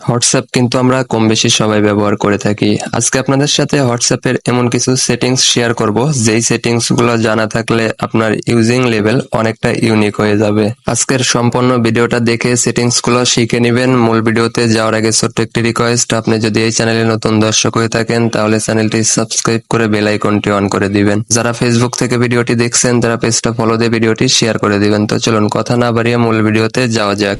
WhatsApp কিন্তু আমরা কম বেশি সবাই ব্যবহার করে থাকি। আজকে আপনাদের সাথে হোয়াটসঅ্যাপের এমন কিছু সেটিংস শেয়ার করব, যেই সেটিংসগুলো জানা থাকলে আপনার ইউজিং লেভেল অনেকটা ইউনিক হয়ে যাবে। আজকের সম্পূর্ণ ভিডিওটা দেখে সেটিংসগুলো শিখে নেবেন। মূল ভিডিওতে যাওয়ার আগে ছোট্ট একটি রিকোয়েস্ট আপনি যদি এই চ্যানেলে নতুন দর্শক হয়ে থাকেন, তাহলে চ্যানেলটি সাবস্ক্রাইব করে বেল আইকনটি অন করে দিবেন। যারা ফেসবুক থেকে ভিডিওটি দেখছেন, তারা পেজটা ফলো দিয়ে ভিডিওটি শেয়ার করে দিবেন। তো চলুন কথা না বাড়িয়ে মূল ভিডিওতে যাওয়া যাক।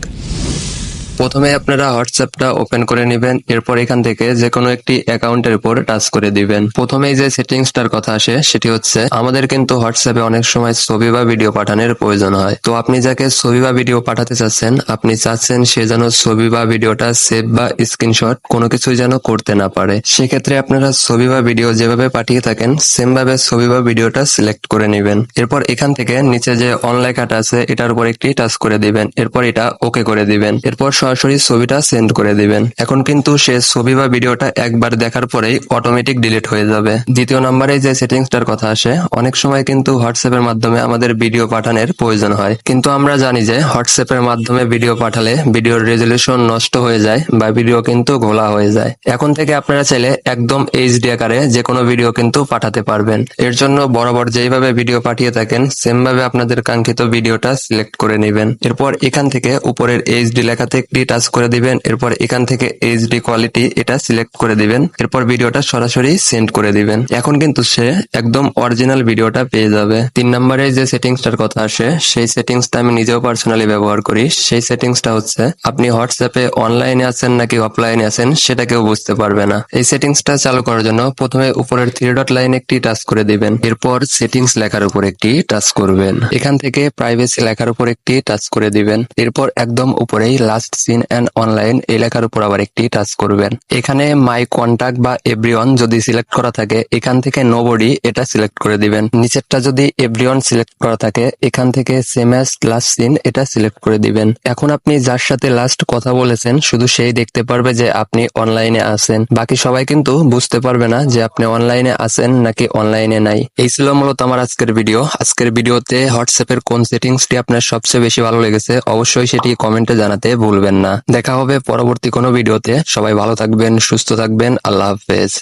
প্রথমে আপনারা হোয়াটসঅ্যাপটা ওপেন করে নেবেন, এরপর এখান থেকে যে কোনো একটি অ্যাকাউন্টের উপর টাচ করে দিবেন। প্রথমেই যে সেটিংসটার কথা আসে, সেটি হচ্ছে, আমাদের কিন্তু হোয়াটসঅ্যাপে অনেক সময় ছবি বা ভিডিও পাঠানোর প্রয়োজন হয়। তো আপনি যাকে ছবি বা ভিডিও পাঠাতে চাচ্ছেন, আপনি চাচ্ছেন সে যেন ছবি বা ভিডিওটা সেভ বা স্ক্রিনশট কোনো কিছুই যেন করতে না পারে। সেক্ষেত্রে আপনারা ছবি বা ভিডিও যেভাবে পাঠিয়ে থাকেন সেম ভাবে ছবি বা ভিডিওটা সিলেক্ট করে নেবেন। এরপর এখান থেকে নিচে যে অন লেখাটা আছে, এটার উপর একটি টাচ করে দিবেন। এরপর এটা ওকে করে দিবেন। এরপর সরাসরি ছবিটা সেন্ড করে দিবেন। এখন কিন্তু সে ছবি বা ভিডিওটা একবার দেখার পরেই অটোমেটিক ডিলিট হয়ে যাবে। দ্বিতীয় নম্বরে যে সেটিংসটার কথা আসে, অনেক সময় কিন্তু হোয়াটসঅ্যাপের মাধ্যমে আমাদের ভিডিও পাঠানোর প্রয়োজন হয়। কিন্তু আমরা জানি যে হোয়াটসঅ্যাপের মাধ্যমে ভিডিও পাঠালে ভিডিওর রেজলিউশন নষ্ট হয়ে যায় বা ভিডিও কিন্তু ঘোলা হয়ে যায়। এখন থেকে আপনারা চাইলে একদম এইচডি আকারে যে কোনো ভিডিও কিন্তু পাঠাতে পারবেন। এর জন্য বরাবর যেইভাবে ভিডিও পাঠিয়ে থাকেন সেম ভাবে আপনাদের কাঙ্ক্ষিত ভিডিওটা সিলেক্ট করে নেবেন। এরপর এখান থেকে উপরের এইচডি লেখাতে একটি টাচ করে দিবেন, এরপর এখান থেকে এইচডি কোয়ালিটি এটা সিলেক্ট করে দিবেন, এরপর ভিডিওটা সরাসরি সেন্ড করে দিবেন। এখন কিন্তু সে একদম অরিজিনাল ভিডিওটা পেয়ে যাবে। তিন নম্বরে যে সেটিংসটার কথা আসে, সেই সেটিংসটা আমি নিজেও পার্সোনালি ব্যবহার করি। সেই সেটিংসটা হচ্ছে, আপনি হোয়াটসঅ্যাপে অনলাইনে আছেন নাকি অফলাইনে আছেন, সেটা কেউ বুঝতে পারবে না। এই সেটিংসটা চালু করার জন্য প্রথমে উপরের থ্রি ডট লাইন একটি টাচ করে দিবেন, এরপর সেটিংস লেখার উপর একটি টাচ করবেন। এখান থেকে প্রাইভেসি লেখার উপর একটি টাচ করে দিবেন, এরপর একদম উপরেই লাস্ট সিন অ্যান্ড অনলাইন এই লেখার উপর আবার একটি টাচ করবেন। এখানে মাই কন্টাক্ট বা এভরিওয়ান যদি সিলেক্ট করা থাকে, এখান থেকে নোবডি এটা সিলেক্ট করে দিবেন। নিচেরটা যদি এভরিওয়ান সিলেক্ট করা থাকে, এখান থেকে সেম অ্যাজ লাস্ট সিন এটা সিলেক্ট করে দিবেন। এখন আপনি যার সাথে লাস্ট কথা বলেছেন, শুধু সেই দেখতে পারবে যে আপনি অনলাইনে আছেন। বাকি সবাই কিন্তু বুঝতে পারবে না যে আপনি অনলাইনে আছেন নাকি অনলাইনে নাই। এই ছিল মূলত আমার আজকের ভিডিও আজকের ভিডিওতে হোয়াটসঅ্যাপের কোন সেটিংসটি আপনার সবচেয়ে বেশি ভালো লেগেছে, অবশ্যই সেটি কমেন্টে জানাতে ভুলবেন না। দেখা হবে পরবর্তী কোনো ভিডিওতে। সবাই ভালো থাকবেন সুস্থ থাকবেন। আল্লাহ হাফেজ।